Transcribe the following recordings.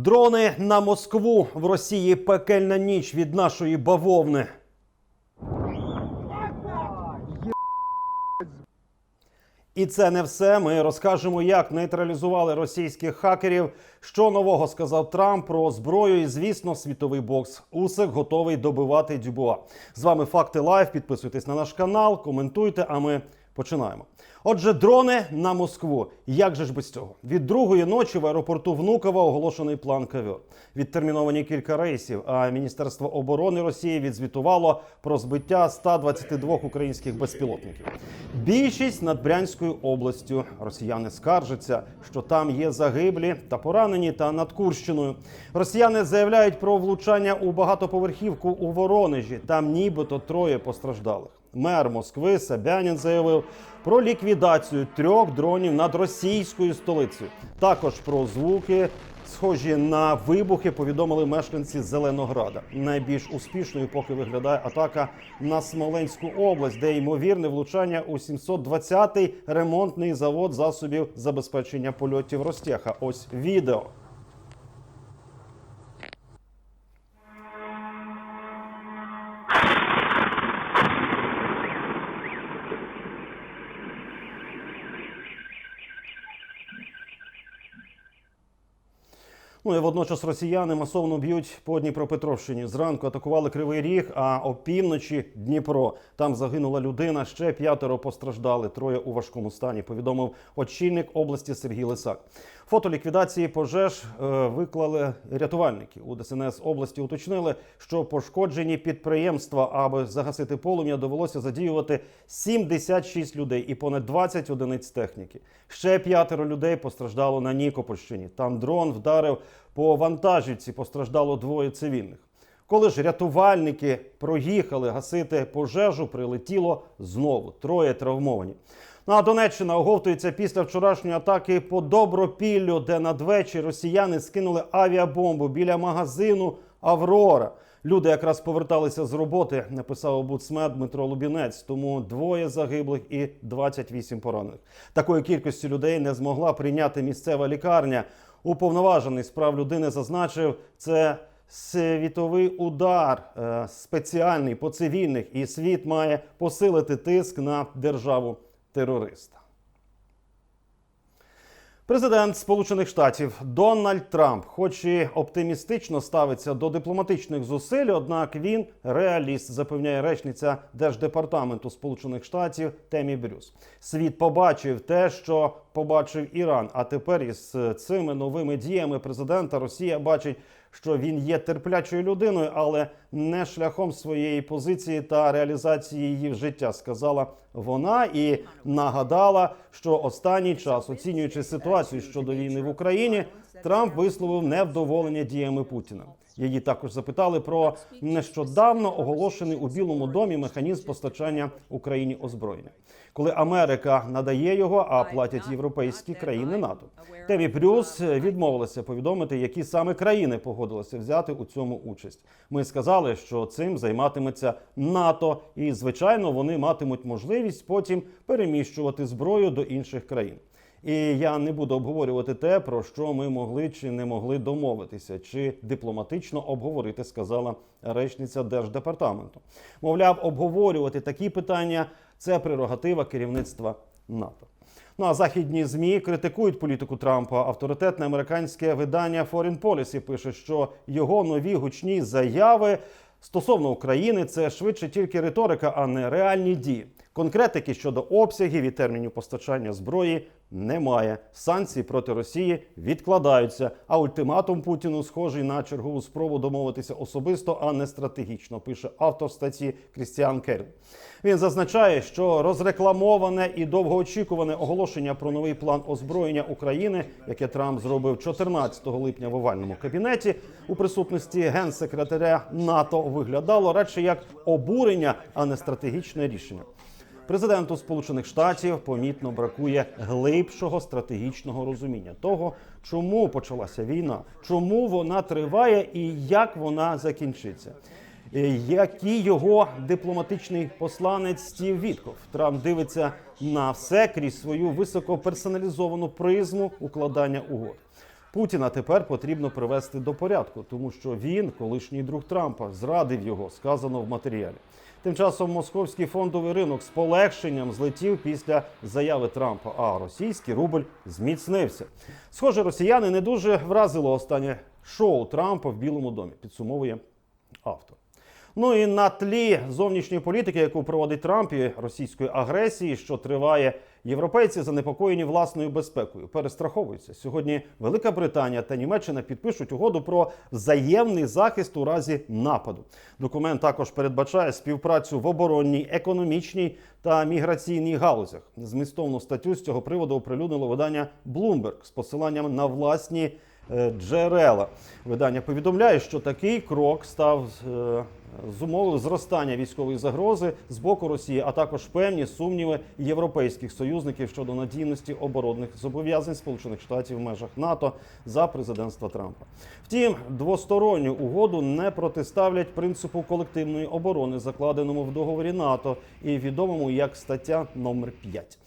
Дрони на Москву в Росії пекельна ніч від нашої бавовни. І це не все. Ми розкажемо, як нейтралізували російських хакерів. Що нового сказав Трамп про зброю і, звісно, світовий бокс. Усик готовий добивати Дюбуа. З вами Факти Лайв. Підписуйтесь на наш канал, коментуйте. А ми починаємо. Отже, дрони на Москву. Як же ж без цього? Від другої ночі в аеропорту Внуково оголошений план ковер. Відтерміновані кілька рейсів. А Міністерство оборони Росії відзвітувало про збиття 122 українських безпілотників. Більшість над Брянською областю. Росіяни скаржаться, що там є загиблі та поранені, та над Курщиною. Росіяни заявляють про влучання у багатоповерхівку у Воронежі. Там нібито троє постраждалих. Мер Москви Собянін заявив про ліквідацію трьох дронів над російською столицею. Також про звуки, схожі на вибухи, повідомили мешканці Зеленограда. Найбільш успішною поки виглядає атака на Смоленську область, де ймовірне влучання у 720-й ремонтний завод засобів забезпечення польотів Ростеха. Ось відео. Ну і водночас росіяни масовно б'ють по Дніпропетровщині. Зранку атакували Кривий Ріг, а опівночі Дніпро. Там загинула людина. Ще п'ятеро постраждали. Троє у важкому стані. Повідомив очільник області Сергій Лисак. Фото ліквідації пожеж е, виклали рятувальники у ДСНС області. Уточнили, що пошкоджені підприємства, аби загасити полум'я, довелося задіювати 76 людей і понад 20 одиниць техніки. Ще п'ятеро людей постраждало на Нікопольщині. Там дрон вдарив по вантажівці. Постраждало двоє цивільних. Коли ж рятувальники проїхали гасити пожежу, прилетіло знову троє травмовані. Ну а Донеччина оговтується після вчорашньої атаки по Добропіллю, де надвечір росіяни скинули авіабомбу біля магазину Аврора. Люди якраз поверталися з роботи, написав обудсмед Дмитро Лубінець. Тому двоє загиблих і 28 поранених. Такої кількості людей не змогла прийняти місцева лікарня. Уповноважений з прав людини зазначив, це світовий удар е, спеціальний по цивільних, і світ має посилити тиск на державу терориста. Президент Сполучених Штатів Дональд Трамп, хоч і оптимістично ставиться до дипломатичних зусиль, однак він реаліст, запевняє речниця Держдепартаменту Сполучених Штатів Темі Брюс. Світ побачив те, що побачив Іран. А тепер із цими новими діями президента Росія бачить, що він є терплячою людиною, але не шляхом своєї позиції та реалізації її в життя, сказала вона і нагадала, що останній час, оцінюючи ситуацію щодо війни в Україні, Трамп висловив невдоволення діями Путіна. Її також запитали про нещодавно оголошений у Білому домі механізм постачання Україні озброєння, коли Америка надає його, а платять європейські країни НАТО. Темі Брюс відмовилася повідомити, які саме країни погодилися взяти у цьому участь. Ми сказали, що цим займатиметься НАТО, і звичайно вони матимуть можливість потім переміщувати зброю до інших країн. І я не буду обговорювати те, про що ми могли чи не могли домовитися, чи дипломатично обговорити, сказала речниця держдепартаменту. Мовляв, обговорювати такі питання це прерогатива керівництва НАТО. Ну а західні змі критикують політику Трампа. Авторитетне американське видання Foreign Policy пише, що його нові гучні заяви стосовно України це швидше тільки риторика, а не реальні дії. Конкретики щодо обсягів і термінів постачання зброї немає. Санкції проти Росії відкладаються. А ультиматум Путіну схожий на чергову спробу домовитися особисто, а не стратегічно. Пише автор статті Крістіан Керн. Він зазначає, що розрекламоване і довгоочікуване оголошення про новий план озброєння України, яке Трамп зробив 14 липня в овальному кабінеті у присутності генсекретаря НАТО, виглядало радше як обурення, а не стратегічне рішення. Президенту Сполучених Штатів помітно бракує глибшого стратегічного розуміння того, чому почалася війна, чому вона триває і як вона закінчиться. Е, Який його дипломатичний посланець Стів Вітков Трамп дивиться на все крізь свою високоперсоналізовану призму укладання угод. Путіна тепер потрібно привести до порядку, тому що він, колишній друг Трампа, зрадив його, сказано в матеріалі. Тим часом московський фондовий ринок з полегшенням злетів після заяви Трампа, а російський рубль зміцнився. Схоже, росіяни не дуже вразило останнє шоу Трампа в Білому домі. Підсумовує автор. Ну і на тлі зовнішньої політики, яку проводить Трамп і російської агресії, що триває, європейці занепокоєні власною безпекою, перестраховуються. Сьогодні Велика Британія та Німеччина підпишуть угоду про взаємний захист у разі нападу. Документ також передбачає співпрацю в оборонній, економічній та міграційній галузях. Змістовну статтю з цього приводу оприлюднило видання Bloomberg з посиланням на власні е, джерела. Видання повідомляє, що такий крок став зумовив зростання військової загрози з боку Росії, а також певні сумніви європейських союзників щодо надійності оборонних зобов'язань Сполучених Штатів в межах НАТО за президентства Трампа. Втім, двосторонню угоду не протиставлять принципу колективної оборони, закладеному в договорі НАТО і відомому як стаття номер 5.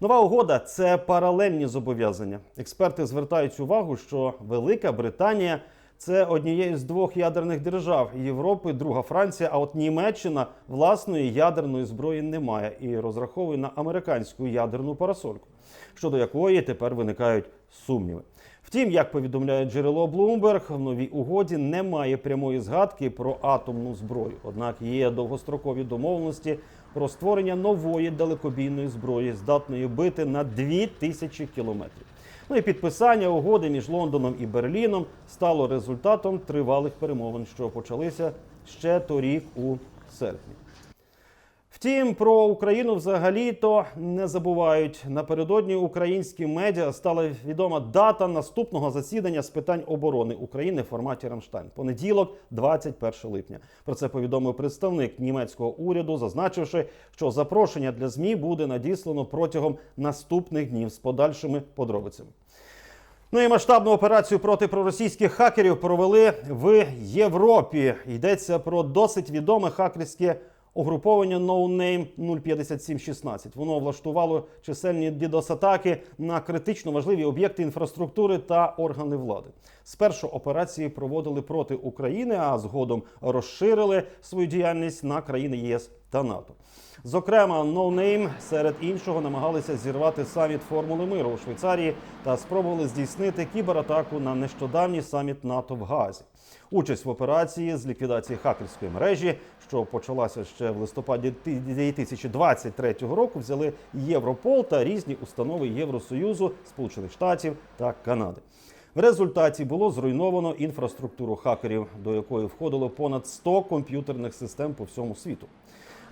Нова угода це паралельні зобов'язання. Експерти звертають увагу, що Велика Британія це однією з двох ядерних держав Європи, друга Франція. А от Німеччина власної ядерної зброї не має і розраховує на американську ядерну парасольку, щодо якої тепер виникають сумніви. Втім, як повідомляє джерело Bloomberg, в новій угоді немає прямої згадки про атомну зброю. Однак є довгострокові домовленості про створення нової далекобійної зброї, здатної бити на 2000 кілометрів. Ну і підписання угоди між Лондоном і Берліном стало результатом тривалих перемовин, що почалися ще торік у серпні. Втім, про Україну взагалі то не забувають. Напередодні українські медіа стала відома дата наступного засідання з питань оборони України в форматі Рамштайн. Понеділок, 21 липня. Про це повідомив представник німецького уряду, зазначивши, що запрошення для змі буде надіслано протягом наступних днів з подальшими подробицями. Ну і масштабну операцію проти проросійських хакерів провели в Європі. Йдеться про досить відоме хакерське угруповання NoName 05716. Воно влаштувало чисельні дідос-атаки на критично важливі об'єкти інфраструктури та органи влади. Спершу операції проводили проти України, а згодом розширили свою діяльність на країни ЄС та НАТО. Зокрема, No Name серед іншого намагалися зірвати саміт формули миру у Швейцарії та спробували здійснити кібератаку на нещодавній саміт НАТО в Газі. Участь в операції з ліквідації хакерської мережі, що почалася ще в листопаді 2023 року, взяли Європол та різні установи Євросоюзу, Сполучених Штатів та Канади. В результаті було зруйновано інфраструктуру хакерів, до якої входило понад 100 комп'ютерних систем по всьому світу.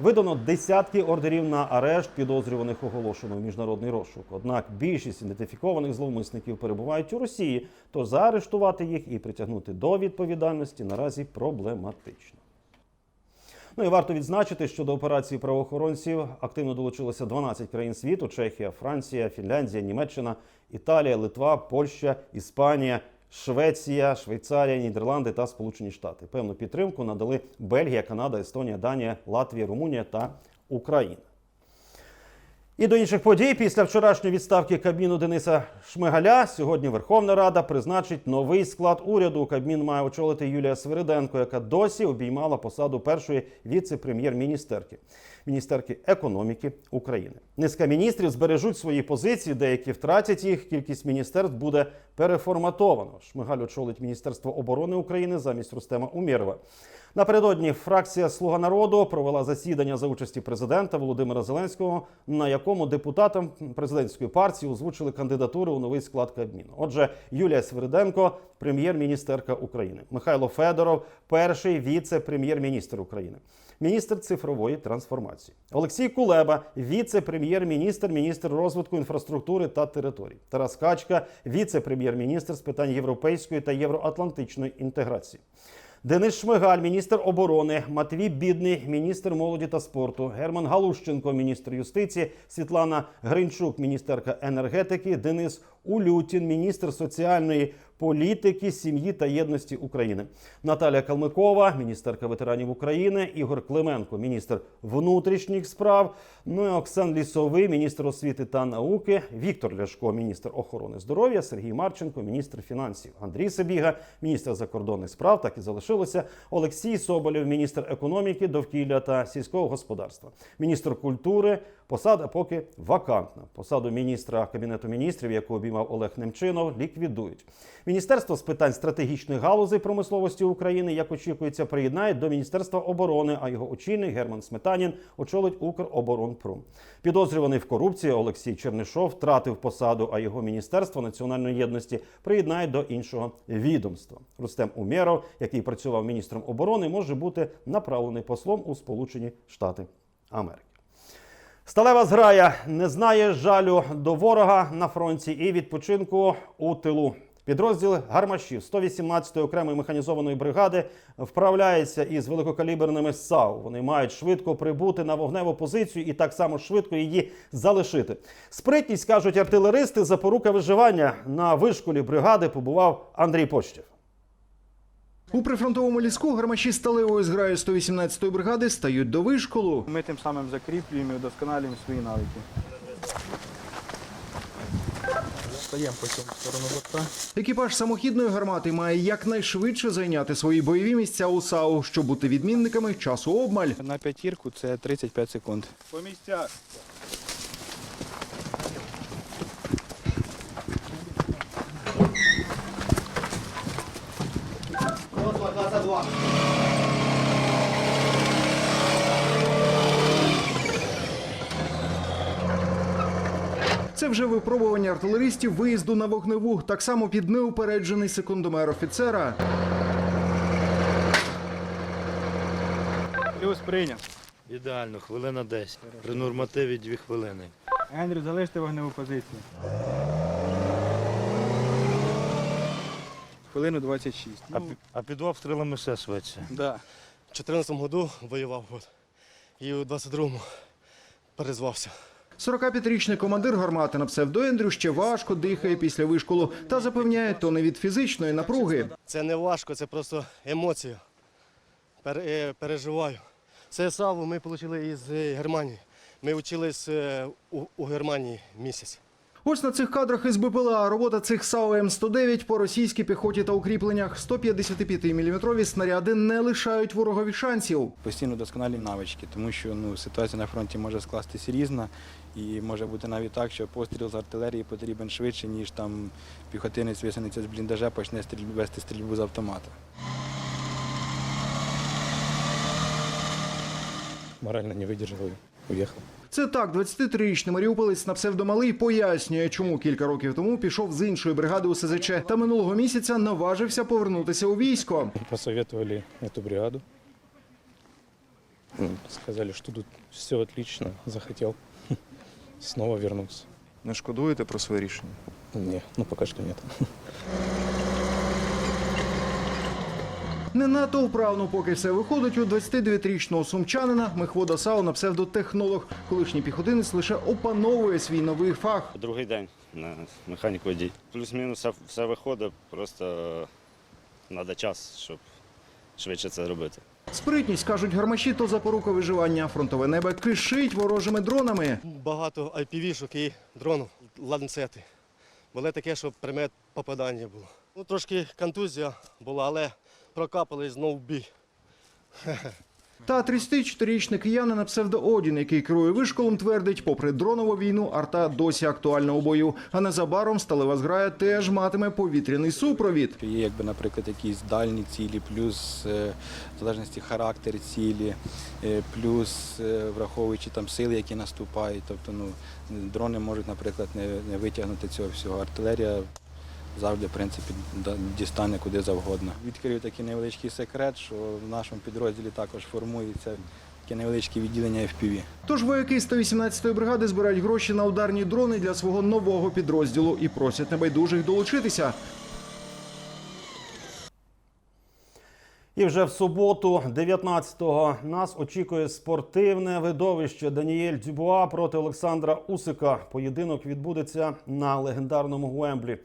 Видано десятки ордерів на арешт підозрюваних оголошено в міжнародний розшук. Однак більшість ідентифікованих зловмисників перебувають у Росії, тож заарештувати їх і притягнути до відповідальності наразі проблематично. Ну і варто відзначити, що до операції правоохоронців активно долучилося 12 країн світу: Чехія, Франція, Фінляндія, Німеччина, Італія, Литва, Польща, Іспанія. Швеція, Швейцарія, Нідерланди та Сполучені Штати. Певну підтримку надали Бельгія, Канада, Естонія, Данія, Латвія, Румунія та Україна. І до інших подій після вчорашньої відставки Кабміну Дениса Шмигаля сьогодні Верховна Рада призначить новий склад уряду. Кабмін має очолити Юлія Свириденко, яка досі обіймала посаду першої віце-прем'єр-міністерки міністерки економіки України. Низка міністрів збережуть свої позиції, деякі втратять їх. Кількість міністерств буде переформатовано. Шмигаль очолить Міністерство оборони України замість Рустема Умєрова. Напередодні фракція Слуга народу провела засідання за участі президента Володимира Зеленського, на якому депутатам президентської партії озвучили кандидатури у новий склад Кабміну. Отже, Юлія Свириденко, прем'єр-міністерка України, Михайло Федоров, перший віце-прем'єр-міністр України. Міністр цифрової трансформації Олексій Кулеба, віце-прем'єр-міністр, міністр розвитку інфраструктури та територій. Тарас Качка, віце-прем'єр-міністр з питань європейської та євроатлантичної інтеграції. Денис Шмигаль, міністр оборони, Матвій Бідний, міністр молоді та спорту, Герман Галущенко, міністр юстиції, Світлана Гринчук, міністерка енергетики, Денис Улютін, міністр соціальної політики, сім'ї та єдності України. Наталя Калмикова, міністерка ветеранів України, Ігор Клименко, міністр внутрішніх справ. Ну і Оксан Лісовий, міністр освіти та науки, Віктор Ляшко, міністр охорони здоров'я, Сергій Марченко, міністр фінансів, Андрій Сабіга, міністр закордонних справ. Так і залишилося. Олексій Соболєв, міністр економіки, довкілля та сільського господарства, міністр культури. Посада поки вакантна. Посаду міністра кабінету міністрів, яку обіймав Олег Немчинов, ліквідують. Міністерство з питань стратегічних галузей промисловості України, як очікується, приєднають до Міністерства оборони. А його очільник Герман Сметанін очолить Укроборонпром. Підозрюваний в корупції Олексій Чернишов втратив посаду, а його міністерство національної єдності приєднають до іншого відомства. Рустем Умєров, який працював міністром оборони, може бути направлений послом у Сполучені Штати Америки. Сталева зграя не знає жалю до ворога на фронті і відпочинку у тилу. Підрозділ гармашів 118-ї окремої механізованої бригади вправляється із великокаліберними САУ. Вони мають швидко прибути на вогневу позицію і так само швидко її залишити. Спритність кажуть артилеристи. Запорука виживання на вишколі бригади побував Андрій Почтєв. У прифронтовому ліску гармаші сталевої зграї 118-ї бригади стають до вишколу. Ми тим самим закріплюємо і удосконалюємо свої навики. Стаємо по цьому сторону борта. Екіпаж самохідної гармати має якнайшвидше зайняти свої бойові місця у САУ, щоб бути відмінниками часу обмаль. На п'ятірку це 35 секунд. По місцях. Це вже випробування артилеристів виїзду на вогневу, так само під неупереджений секундомер офіцера. Плюс прийняв. Ідеально, хвилина 10. При нормативі 2 хвилини. Ендрю, залиште вогневу позицію. Хвилину 26. А, пі- а під обстрілами все швидше. да. У 14 году воював і у 22-му перезвався. 45-річний командир гармати на псевдоендрю ще важко дихає після вишколу та запевняє, то не від фізичної напруги. Це не важко, це просто емоція. Е, переживаю. Це САВу ми отримали із е, Германії. Ми вчились е, у, у Германії місяць. Ось на цих кадрах із БПЛА робота цих САУ М109 по російській піхоті та укріпленнях. 155-мм снаряди не лишають ворогові шансів. Постійно досконалі навички, тому що ну, ситуація на фронті може скластися різна. І може бути навіть так, що постріл з артилерії потрібен швидше, ніж там піхотинець висунеться з бліндажа, почне стріль... вести стрільбу з автомата. морально не выдержал и уехал. Це так, 23-річний маріуполець на псевдомалий пояснює, чому кілька років тому пішов з іншої бригади у СЗЧ та минулого місяця наважився повернутися у військо. Посоветовали эту бригаду. Сказали, что тут все отлично, захотел снова вернуться. Не шкодуєте про своє рішення? Не, ну пока что нет. Не надто вправно, поки все виходить у 29-річного сумчанина Мехвода Сау на псевдотехнолог. Колишній піхотинець лише опановує свій новий фах. Другий день на механік водій. Плюс-мінус все, виходить, просто треба час, щоб швидше це робити. Спритність, кажуть гармаші, то запорука виживання. Фронтове небо кишить ворожими дронами. Багато IPV-шок і дронів, ланцети. Було таке, що пряме попадання було. Ну, трошки контузія була, але прокапали знов в бій. Та 34-річний киянин на псевдо Одін, який керує вишколом, твердить, попри дронову війну, арта досі актуальна у бою. А незабаром сталева зграя теж матиме повітряний супровід. Є, якби, наприклад, якісь дальні цілі, плюс е, в залежності характер цілі, е, плюс е, враховуючи там сили, які наступають. Тобто ну, дрони можуть, наприклад, не, не витягнути цього всього. Артилерія завжди, в принципі, дістане куди завгодно. Відкрию такий невеличкий секрет, що в нашому підрозділі також формується таке невеличке відділення FPV. Тож вояки 118-ї бригади збирають гроші на ударні дрони для свого нового підрозділу і просять небайдужих долучитися. І вже в суботу, 19-го, нас очікує спортивне видовище Даніель Дюбуа проти Олександра Усика. Поєдинок відбудеться на легендарному Гуемблі.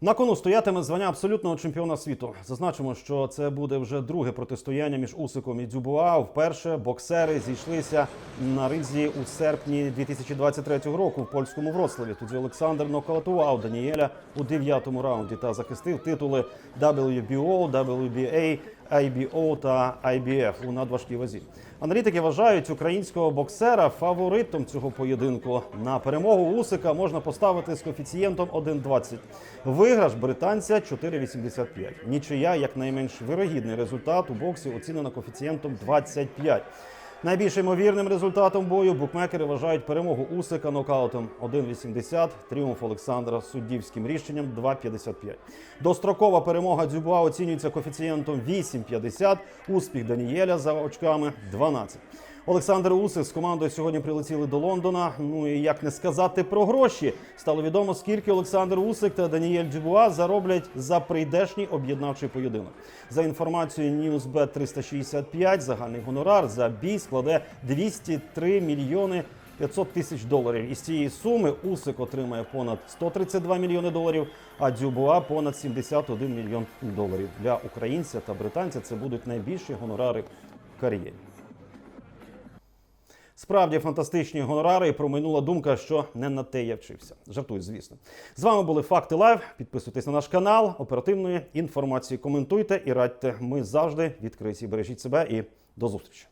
На кону стоятиме звання абсолютного чемпіона світу. Зазначимо, що це буде вже друге протистояння між Усиком і Дзюбуа. Вперше боксери зійшлися на ризі у серпні 2023 року в польському Вроцлаві. Тоді Олександр нокаутував Даніеля у дев'ятому раунді та захистив титули WBO, WBA, IBO та IBF у надважкій вазі. Аналітики вважають українського боксера фаворитом цього поєдинку. На перемогу Усика можна поставити з коефіцієнтом 1,20. Виграш британця 4,85. Нічия як найменш вирогідний результат у боксі оцінена коефіцієнтом 25. Найбільш ймовірним результатом бою букмекери вважають перемогу Усика нокаутом 1,80, тріумф Олександра суддівським рішенням 2,55. Дострокова перемога Дзюба оцінюється коефіцієнтом 8,50, успіх Данієля за очками 12. Олександр Усик з командою сьогодні прилетіли до Лондона. Ну і як не сказати про гроші. Стало відомо, скільки Олександр Усик та Даніель Дюбуа зароблять за прийдешній об'єднавчий поєдинок. За інформацією Newsbet 365, загальний гонорар за бій складе 203 мільйони 500 тисяч доларів. Із цієї суми Усик отримає понад 132 мільйони доларів, а Дюбуа понад 71 мільйон доларів. Для українця та британця це будуть найбільші гонорари в кар'єрі. Справді фантастичні гонорари і проминула думка, що не на те я вчився. Жартую, звісно. З вами були Факти Лайв. Підписуйтесь на наш канал. Оперативної інформації коментуйте і радьте. Ми завжди відкриті. Бережіть себе і до зустрічі.